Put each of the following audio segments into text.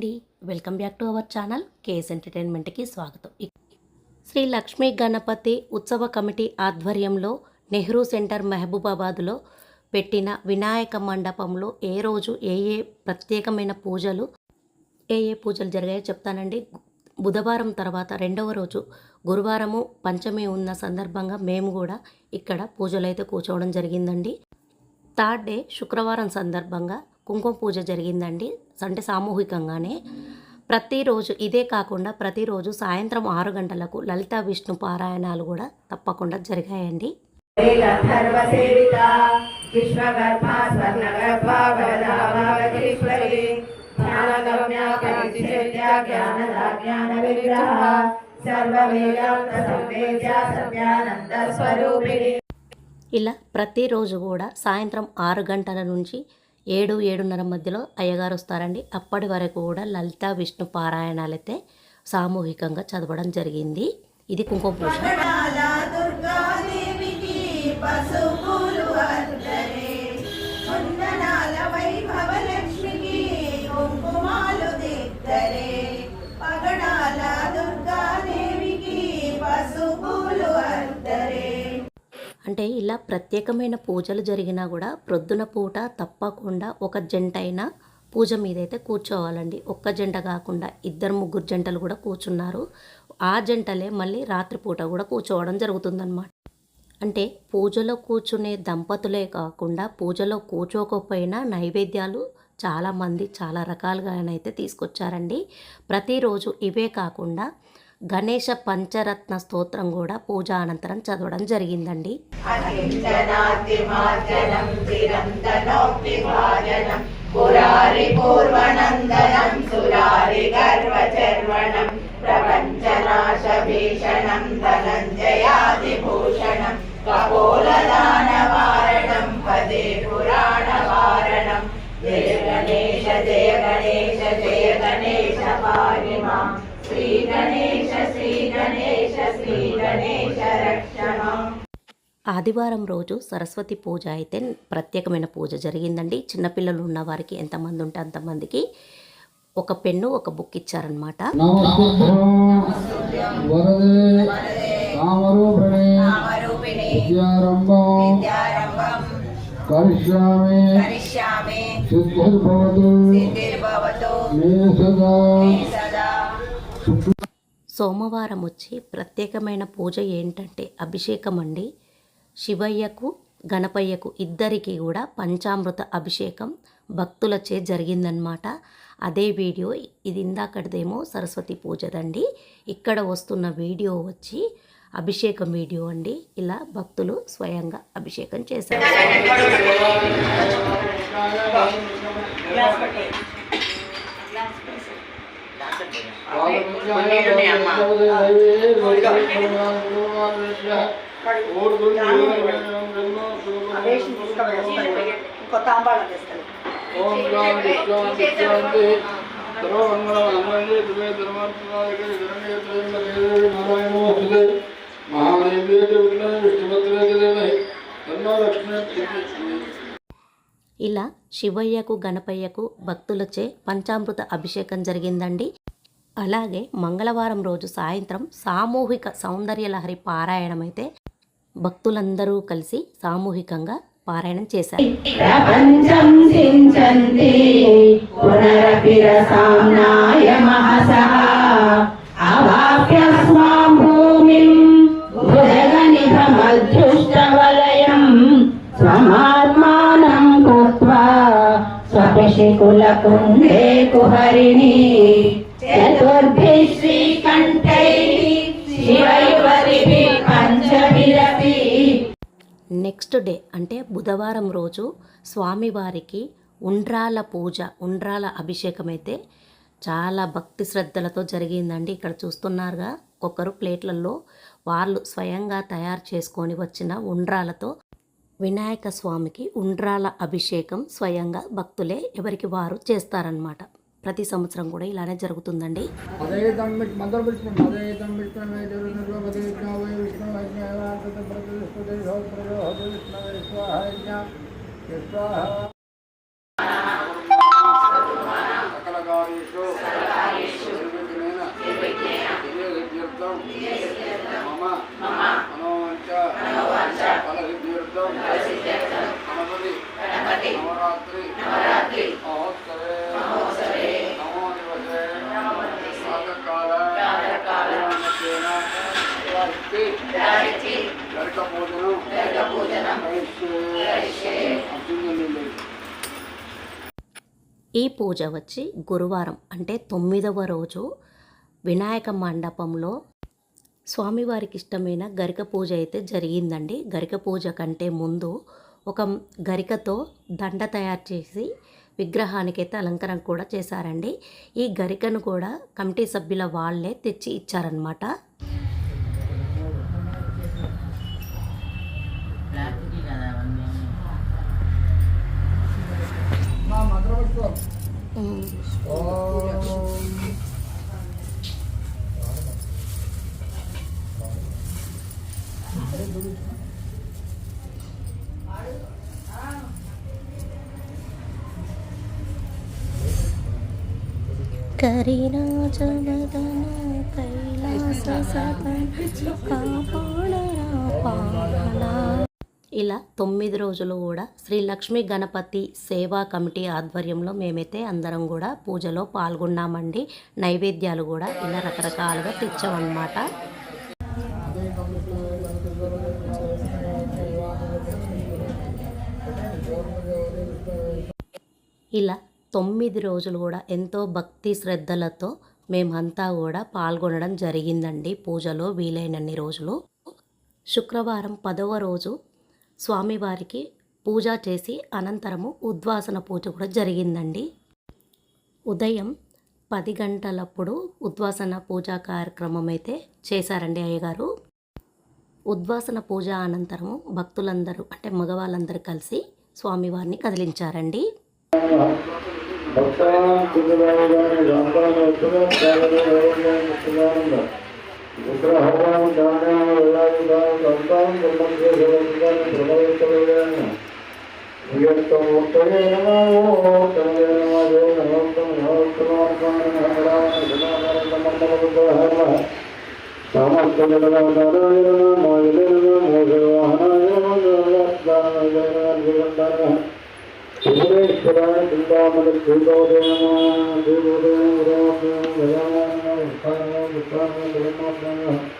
అండి. Welcome back to our channel KS ఎంటర్టైన్మెంట్కి స్వాగతం. శ్రీ లక్ష్మీ గణపతి ఉత్సవ కమిటీ ఆధ్వర్యంలో నెహ్రూ సెంటర్ మహబూబాబాద్లో పెట్టిన వినాయక మండపంలో ఏ రోజు ఏ ఏ ప్రత్యేకమైన పూజలు ఏ ఏ పూజలు జరిగాయో చెప్తానండి. బుధవారం తర్వాత రెండవ రోజు గురువారము పంచమి ఉన్న సందర్భంగా మేము కూడా ఇక్కడ పూజలు అయితే కూర్చోవడం జరిగిందండి. థర్డ్ డే శుక్రవారం సందర్భంగా కుంకుమ పూజ జరిగిందండి. అంటే సామూహికంగానే. ప్రతిరోజు ఇదే కాకుండా ప్రతిరోజు సాయంత్రం ఆరు గంటలకు లలిత విష్ణు పారాయణాలు కూడా తప్పకుండా జరిగాయండి. ఇలా ప్రతిరోజు కూడా సాయంత్రం ఆరు గంటల నుంచి ఏడు ఏడున్నర మధ్యలో అయ్యగారు వస్తారండి. అప్పటి వరకు కూడా లలిత విష్ణు పారాయణాలైతే సామూహికంగా చదవడం జరిగింది. ఇది కుంకుమ పూజ. అంటే ఇలా ప్రత్యేకమైన పూజలు జరిగినా కూడా ప్రొద్దున పూట తప్పకుండా ఒక జంట అయినా పూజ మీదైతే కూర్చోవాలండి. ఒక్క జంట కాకుండా ఇద్దరు ముగ్గురు జంటలు కూడా కూర్చున్నారు. ఆ జంటలే మళ్ళీ రాత్రిపూట కూడా కూర్చోవడం జరుగుతుందన్నమాట. అంటే పూజలో కూర్చునే దంపతులే కాకుండా పూజలో కూర్చోకపోయినా నైవేద్యాలు చాలామంది చాలా రకాలుగానైతే తీసుకొచ్చారండి. ప్రతిరోజు ఇవే కాకుండా గణేష పంచరత్న స్తోత్రం కూడా పూజ అనంతరం చదవడం జరిగిందండి. కపోలదానవారణం పదే పురాణవారణం జయ గణేశ జయ గణేశ జయ గణేశ శ్రీ గణేశ ఆదివారం రోజు సరస్వతి పూజ అయితే ప్రత్యేకమైన పూజ జరిగిందండి. చిన్నపిల్లలు ఉన్న వారికి ఎంతమంది ఉంటే అంతమందికి ఒక పెన్ను ఒక బుక్ ఇచ్చారనమాట సోమవారం వచ్చి ప్రత్యేకమైన పూజ ఏంటంటే అభిషేకం అండి శివయ్యకు గణపయ్యకు ఇద్దరికీ కూడా పంచామృత అభిషేకం భక్తులచే జరిగిందనమాట అదే వీడియో ఇది ఇందాకటిదేమో సరస్వతి పూజదండి ఇక్కడ వస్తున్న వీడియో వచ్చి అభిషేకం వీడియో అండి ఇలా భక్తులు స్వయంగా అభిషేకం చేశారు ఇంకో తాంబాళం చేస్తారు ఇలా శివయ్యకు గణపయ్యకు భక్తులచే పంచామృత అభిషేకం జరిగిందండి. అలాగే మంగళవారం రోజు సాయంత్రం సామూహిక సౌందర్య లహరి పారాయణం అయితే భక్తులందరూ కలిసి సామూహికంగా పారాయణం చేశారు. ప్రపంచం సించంతి పునరపి స్వమాత్మానం కృత్వా కుహరిణి. నెక్స్ట్ డే అంటే బుధవారం రోజు స్వామివారికి ఉండ్రాల పూజ ఉండ్రాల అభిషేకం అయితే చాలా భక్తి శ్రద్ధలతో జరిగిందండి ఇక్కడ చూస్తున్నారుగా ఒక్కొక్కరు ప్లేట్లలో వాళ్ళు స్వయంగా తయారు చేసుకొని వచ్చిన ఉండ్రాలతో వినాయక స్వామికి ఉండ్రాల అభిషేకం స్వయంగా భక్తులే ఎవరికి వారు చేస్తారనమాట ప్రతి సంవత్సరం కూడా ఇలానే జరుగుతుందండి అదేతం మంత్రం పెట్టుకోండి అదేతం విష్ణు నిర్వపతి విష్ణు వై విష్ణు ప్రతిష్ఠుతే విష్ణు విశ్వాహ విశ్వాహ సకల కార్యేషు ఈ పూజ వచ్చి గురువారం అంటే తొమ్మిదవ రోజు వినాయక మండపంలో స్వామివారికి ఇష్టమైన గరిక పూజ అయితే జరిగిందండి. గరిక పూజ కంటే ముందు ఒక గరికతో దండ తయారు చేసి విగ్రహానికైతే అలంకరణ కూడా చేశారండి. ఈ గరికను కూడా కమిటీ సభ్యుల వాళ్ళే తెచ్చి ఇచ్చారనమాట కరిణాజమదన కైలాస సదన కరిరాజవదన కైలాస ఇలా తొమ్మిది రోజులు కూడా శ్రీ లక్ష్మీ గణపతి సేవా కమిటీ ఆధ్వర్యంలో మేమైతే అందరం కూడా పూజలో పాల్గొన్నామండి. నైవేద్యాలు కూడా ఇలా రకరకాలుగా తెచ్చామన్నమాట. ఇలా తొమ్మిది రోజులు కూడా ఎంతో భక్తి శ్రద్ధలతో మేమంతా కూడా పాల్గొనడం జరిగిందండి పూజలో వీలైనన్ని రోజులు. శుక్రవారం పదవ రోజు స్వామివారికి పూజ చేసి అనంతరము ఉద్వాసన పూజ కూడా జరిగిందండి. ఉదయం పది గంటలప్పుడు ఉద్వాసన పూజా కార్యక్రమం అయితే చేశారండి అయ్యగారు. ఉద్వాసన పూజ అనంతరము భక్తులందరూ అంటే మగవాళ్ళందరూ కలిసి స్వామివారిని కదిలించారండి. సామర్థ్యం సురేశ్వరాయ చింతామణ శ్రీగౌదేవ లక్ష్మీ గణేశాయ నమ విద్యా గణేశాయ నమ షోడశ గణపతే నమ షోడశ గణపతయే నమః మానవ పరమలముత్ర పుష్పాక్షుతం సమర్పయామి జై బోలో గణేష్ మహారాజ్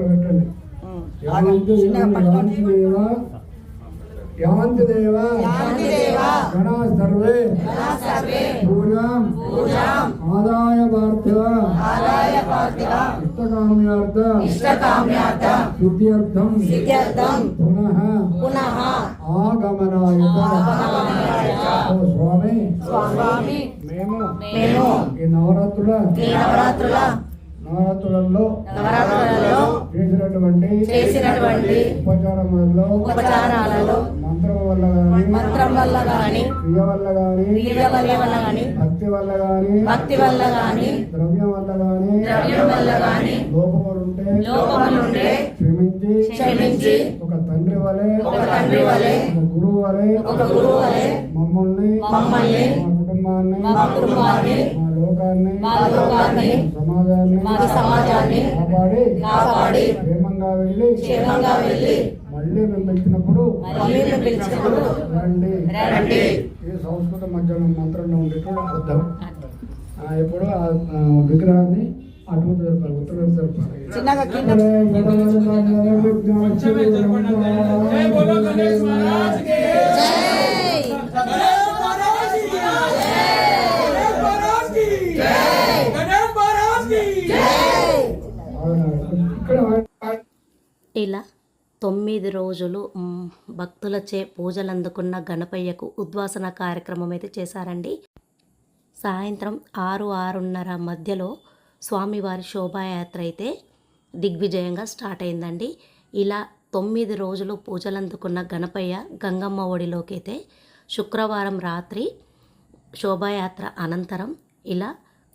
పెట్టండి యాంతి దేవ గణా సర్వే పూజాం! ఆదాయ పార్థివ! ఇష్టకామ్యార్థ! సిద్ధ్యర్థం పునః! ఆగమనాయ ఓ స్వామి. మేము. ఈ నవరాత్రుల. నవరాత్రులలో. చేసినటువంటి చేసినటువంటి ఉపచారములలో. ఉపచారాలలో. మంత్రం వల్ల గాని. మంత్రం వల్ల గాని. క్రియ వల్ల గాని. క్రియ వల్ల గాని. భక్తి వల్ల గాని. భక్తి వల్ల గాని. ద్రవ్యం వల్ల గాని. ద్రవ్యం వల్ల గాని. లోపములుంటే లోపములుంటే క్షమించి. క్షమించి. ఒక తండ్రి వలె ఒక తండ్రి వలె ఒక గురువు వలె ఒక గురువు వలె మమ్మల్ని మమ్మల్ని మా కుటుంబాన్ని మా కుటుంబాన్ని మా లోకాన్ని మా లోకాన్ని సమాజాన్ని మా సమాజాన్ని కాపాడి కాపాడి క్షేమంగా వెళ్ళి క్షేమంగా వెళ్ళి మళ్ళీ మేము పిలిచినప్పుడు మళ్ళీ మేము పిలిచినప్పుడు రండి. రండి. ఇది సంస్కృత మధ్యలో మంత్రంలో ఉండేటువంటి అర్థం ఎప్పుడు ఆ, విగ్రహాన్ని అటు జరపాలి జరపాలి ఇలా తొమ్మిది రోజులు భక్తులచే పూజలు అందుకున్న గణపయ్యకు ఉద్వాసన కార్యక్రమం అయితే చేశారండి. సాయంత్రం ఆరు ఆరున్నర మధ్యలో స్వామివారి శోభాయాత్ర అయితే దిగ్విజయంగా స్టార్ట్ అయిందండి. ఇలా తొమ్మిది రోజులు పూజలందుకున్న గణపయ్య గంగమ్మ ఒడిలోకి అయితే శుక్రవారం రాత్రి శోభాయాత్ర అనంతరం ఇలా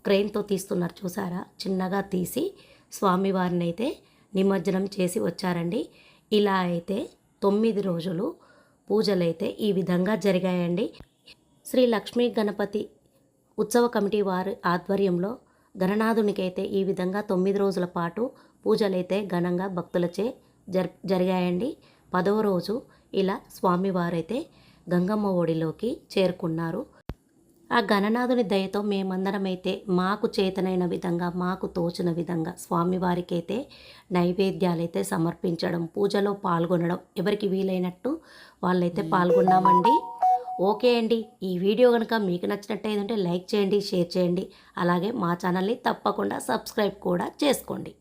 క్రెయిన్తో తీస్తున్నారు చూసారా? చిన్నగా తీసి స్వామివారిని అయితే నిమజ్జనం చేసి వచ్చారండి. ఇలా అయితే తొమ్మిది రోజులు పూజలైతే ఈ విధంగా జరిగాయండి. శ్రీ లక్ష్మీ గణపతి ఉత్సవ కమిటీ వారి ఆధ్వర్యంలో గణనాథునికైతే ఈ విధంగా తొమ్మిది రోజుల పాటు పూజలైతే ఘనంగా భక్తులచే జర్ జరిగాయండి. పదవ రోజు ఇలా స్వామివారైతే గంగమ్మ ఒడిలోకి చేరుకున్నారు. ఆ గణనాథుని దయతో మేమందరమైతే మాకు చేతనైన విధంగా మాకు తోచిన విధంగా స్వామివారికైతే నైవేద్యాలైతే సమర్పించడం పూజలో పాల్గొనడం ఎవరికి వీలైనట్టు వాళ్ళైతే పాల్గొన్నామండి. ఓకే అండి. ఈ వీడియో కనుక మీకు నచ్చినట్టయితే లైక్ చేయండి షేర్ చేయండి. అలాగే మా ఛానల్ని తప్పకుండా సబ్స్క్రైబ్ కూడా చేసుకోండి.